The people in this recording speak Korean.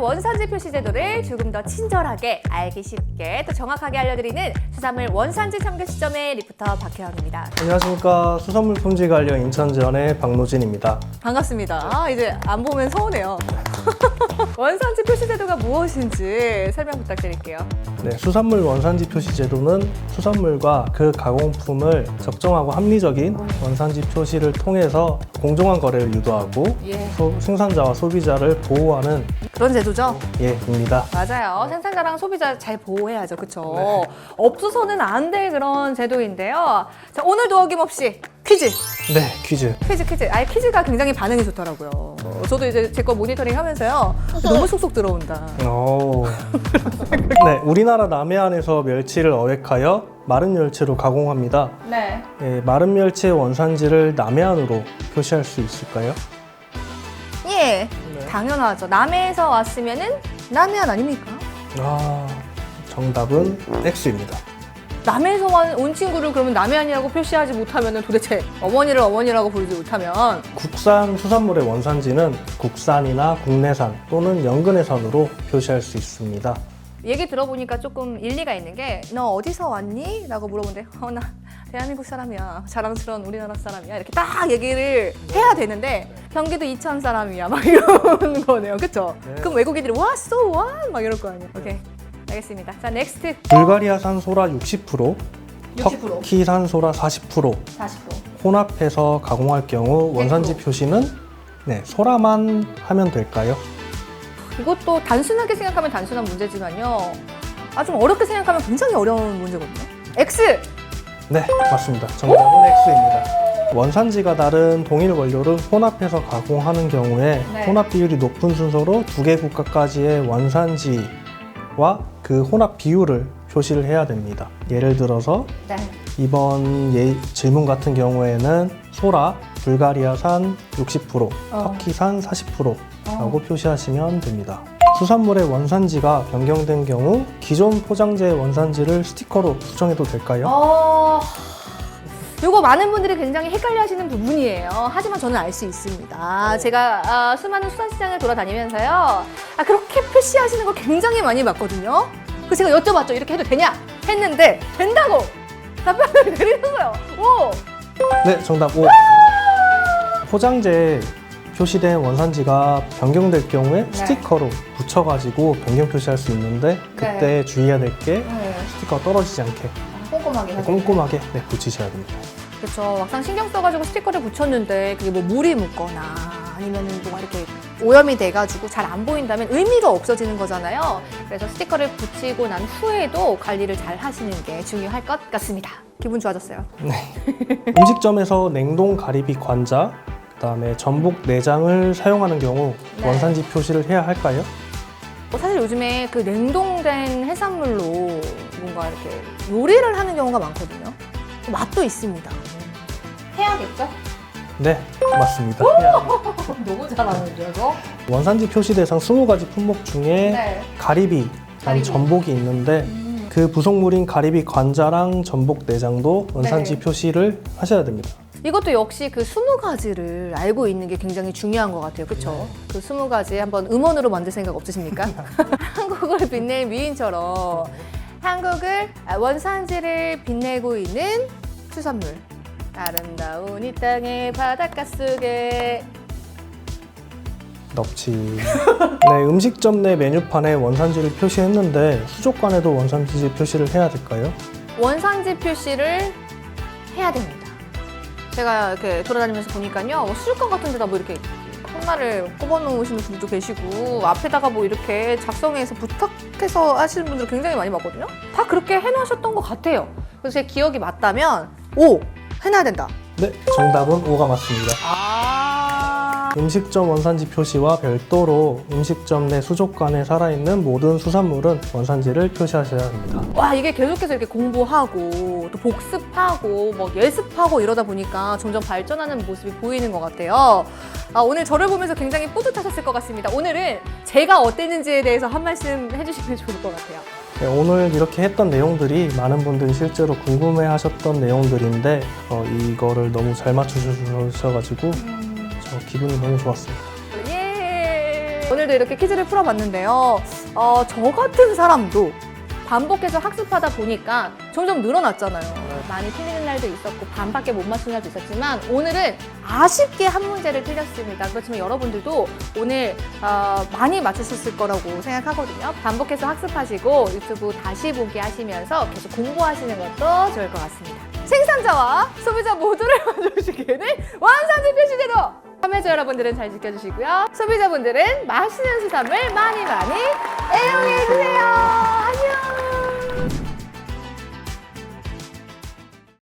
원산지 표시 제도를 조금 더 친절하게 알기 쉽게 또 정확하게 알려드리는 수산물 원산지 참교 시점의 리포터 박혜영입니다. 안녕하십니까 수산물 품질 관련 인천지원의 박노진입니다. 반갑습니다. 아, 이제 안 보면 서운해요. 원산지 표시 제도가 무엇인지 설명 부탁드릴게요. 네, 수산물 원산지 표시 제도는 수산물과 그 가공품을 적정하고 합리적인 원산지 표시를 통해서 공정한 거래를 유도하고 예. 소- 생산자와 소비자를 보호하는 그런 제도죠? 예 입니다. 맞아요. 생산자랑 소비자 잘 보호해야죠. 그쵸? 없어서는 안 될 그런 제도인데요. 자, 오늘도 어김없이 퀴즈! 네, 퀴즈. 퀴즈, 퀴즈. 아예 퀴즈가 굉장히 반응이 좋더라고요. 어, 저도 이제 제 거 모니터링 하면서요. 너무 쏙쏙 들어온다. 오. 네, 우리나라 남해안에서 멸치를 어획하여 마른 멸치로 가공합니다. 네. 예, 마른 멸치의 원산지를 남해안으로 표시할 수 있을까요? 예. 당연하죠. 남해에서 왔으면은 남해안 아닙니까? 아, 정답은 X입니다. 남해에서 온- 온 친구를 그러면 남해안이라고 표시하지 못하면은 도대체 어머니를 어머니라고 부르지 못하면 국산 수산물의 원산지는 국산이나 국내산 또는 연근해산으로 표시할 수 있습니다. 얘기 들어보니까 조금 일리가 있는 게 너 어디서 왔니? 라고 물어보는데 어 나 대한민국 사람이야 자랑스러운 우리나라 사람이야 이렇게 딱 얘기를 해야 되는데 경기도 이천 사람이야 막 이런 거네요 그쵸? 네. 그럼 외국인들이 와 so what? 막 이럴 거 아니에요 오케이 알겠습니다 자 넥스트 불가리아산 소라 60%, 60%. 터키산 소라 40% 40% 혼합해서 가공할 경우 원산지 표시는 네, 소라만 하면 될까요? 이것도 단순하게 생각하면 단순한 문제지만요 아좀 어렵게 생각하면 굉장히 어려운 문제거든요 X! 네, 맞습니다. 정답은 X입니다. 원산지가 다른 동일 원료를 혼합해서 가공하는 경우에 네. 혼합 비율이 높은 순서로 두 개 국가까지의 원산지와 그 혼합 비율을 표시를 해야 됩니다. 예를 들어서 네 이번 예, 질문 같은 경우에는 소라, 불가리아산 60%, 터키산 40%라고 표시하시면 됩니다. 수산물의 원산지가 변경된 경우 기존 포장재의 원산지를 스티커로 수정해도 될까요? 어... 요거 많은 분들이 굉장히 헷갈려 하시는 부분이에요. 하지만 저는 알 수 있습니다. 제가 아, 수많은 수산시장을 돌아다니면서요. 아, 그렇게 표시하시는 걸 굉장히 많이 봤거든요. 그래서 제가 여쭤봤죠. 이렇게 해도 되냐? 했는데, 된다고! 답변을 드리는 거예요. 오! 네, 정답 5. 포장재에 표시된 원산지가 변경될 경우에 네. 스티커로 붙여가지고 변경 표시할 수 있는데 그때 주의해야 될게 네. 스티커가 떨어지지 않게 꼼꼼하게. 꼼꼼하게 네, 붙이셔야 됩니다. 그렇죠. 막상 신경 써가지고 스티커를 붙였는데 그게 뭐 물이 묻거나 아니면 뭐가 이렇게 오염이 돼가지고 잘 안 보인다면 의미가 없어지는 거잖아요. 그래서 스티커를 붙이고 난 후에도 관리를 잘 하시는 게 중요할 것 같습니다. 기분 좋아졌어요. 음식점에서 냉동 가리비 관자, 그다음에 전복 내장을 사용하는 경우 네. 원산지 표시를 해야 할까요? 뭐 사실 요즘에 그 냉동된 해산물로 뭔가 이렇게 요리를 하는 경우가 많거든요. 맛도 있습니다. 해야겠죠? 네, 맞습니다. 너무 잘하는데요, 이거? 원산지 표시 대상 20가지 품목 중에 네. 가리비, 가리비. 전복이 있는데 음. 그 부속물인 가리비 관자랑 전복 내장도 원산지 네. 표시를 하셔야 됩니다. 이것도 역시 그 20가지를 알고 있는 게 굉장히 중요한 것 같아요. 그쵸? 그 20가지 한번 음원으로 만들 생각 없으십니까? 한국을 빛낼 미인처럼 한국을 아, 원산지를 빛내고 있는 수산물. 아름다운 이 땅의 바닷가 속에 넙치. 네, 음식점 내 메뉴판에 원산지를 표시했는데 수족관에도 원산지 표시를 해야 될까요? 원산지 표시를 해야 됩니다. 제가 이렇게 돌아다니면서 보니까요, 뭐 수족관 같은 데다 뭐 이렇게 콩나를 꼽아 놓으시는 분들도 계시고, 앞에다가 뭐 이렇게 작성해서 부탁해서 하시는 분들 굉장히 많이 봤거든요? 다 그렇게 해놓으셨던 것 같아요. 그래서 제 기억이 맞다면, 오! 해놔야 된다. 네, 정답은 5가 맞습니다. 아. 음식점 원산지 표시와 별도로 음식점 내 수족관에 살아있는 모든 수산물은 원산지를 표시하셔야 합니다. 와 이게 계속해서 이렇게 공부하고 또 복습하고 뭐 예습하고 이러다 보니까 점점 발전하는 모습이 보이는 것 같아요. 아, 오늘 저를 보면서 굉장히 뿌듯하셨을 것 같습니다. 오늘은 제가 어땠는지에 대해서 한 말씀 해주시면 좋을 것 같아요. 네, 오늘 이렇게 했던 내용들이 많은 분들이 실제로 궁금해 하셨던 내용들인데 어, 이거를 너무 잘 맞추셔가지고 저 기분이 너무 좋았습니다. 예. 오늘도 이렇게 퀴즈를 풀어봤는데요. 어, 저 같은 사람도 반복해서 학습하다 보니까 점점 늘어났잖아요. 많이 틀리는 날도 있었고 반밖에 못 맞춘 날도 있었지만 오늘은 아쉽게 한 문제를 틀렸습니다. 그렇지만 여러분들도 오늘 어, 많이 맞추셨을 거라고 생각하거든요. 반복해서 학습하시고 유튜브 다시 보기 하시면서 계속 공부하시는 것도 좋을 것 같습니다. 생산자와 소비자 모두를 만족시키는 원산지 표시제도! 판매자 여러분들은 잘 지켜주시고요. 소비자분들은 맛있는 수산물 많이 많이 애용해주세요. 안녕!